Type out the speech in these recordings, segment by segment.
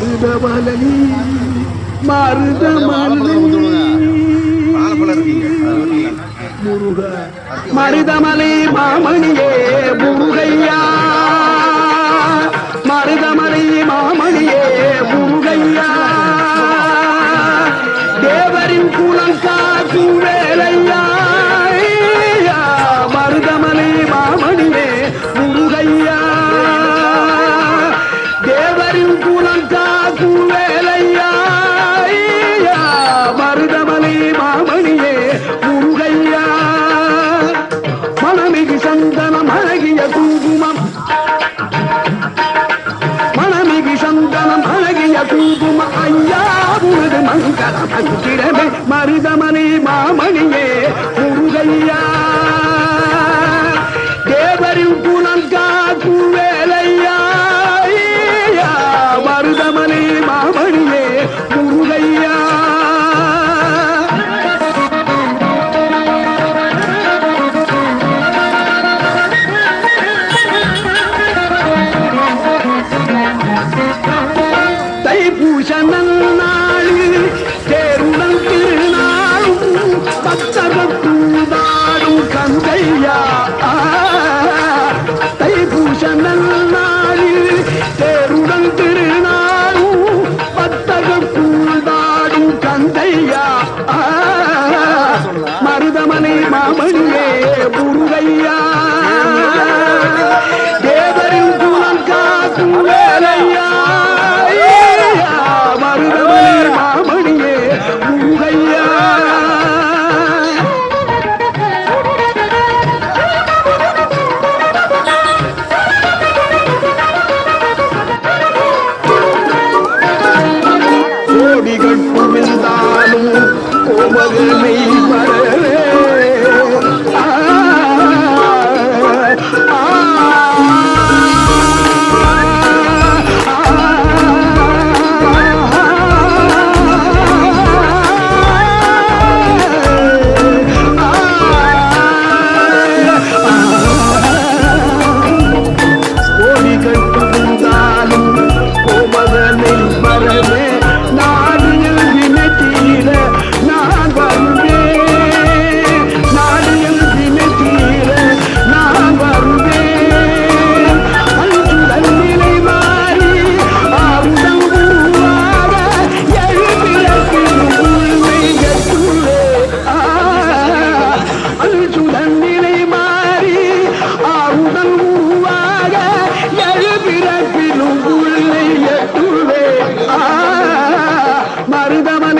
மருத மலரி மருத மலரி முருக மருதமலை மாமணியே முருகையா. அங்கும் ஐயா உனது மங்கள மந்திரமே மருதமணி மாமணியே முருகையா.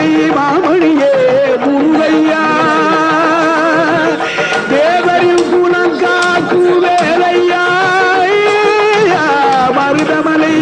மாமணி மாமணியே முருகையா. தேவரின் குணம் காக்கும் வேலையா மருதமலை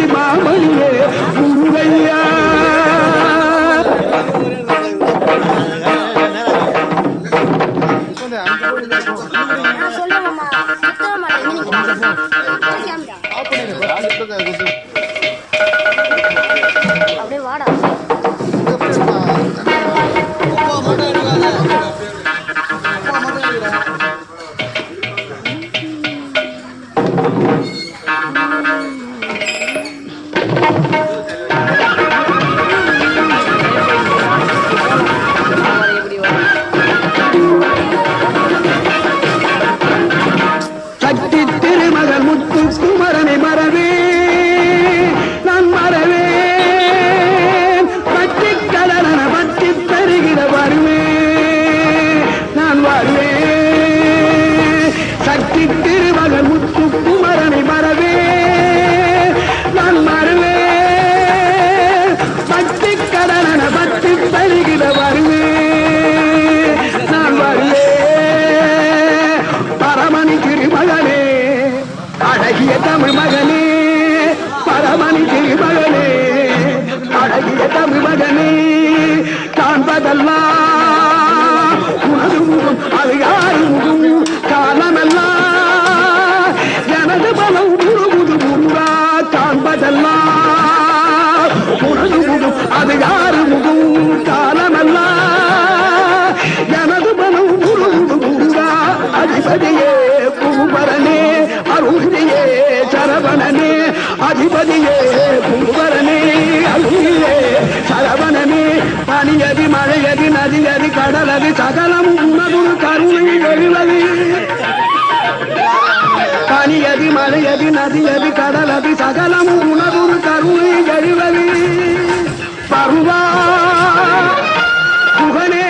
அழகிய தமிழ் மகனே பரமணி மகனே அழகிய தமிழ் மகனே காண்பதெல்லாம் அதிபதியே கும்பரனே அருளிலே சரவணனே பனியதி மழையதி நதியதி கடலதி சகலம் உணதுரு கருணை எழுவது. பனியதி மழையதி நதியதி கடலதி சகலம் உணதுரு கருணை எழுவது. பருவா புகனே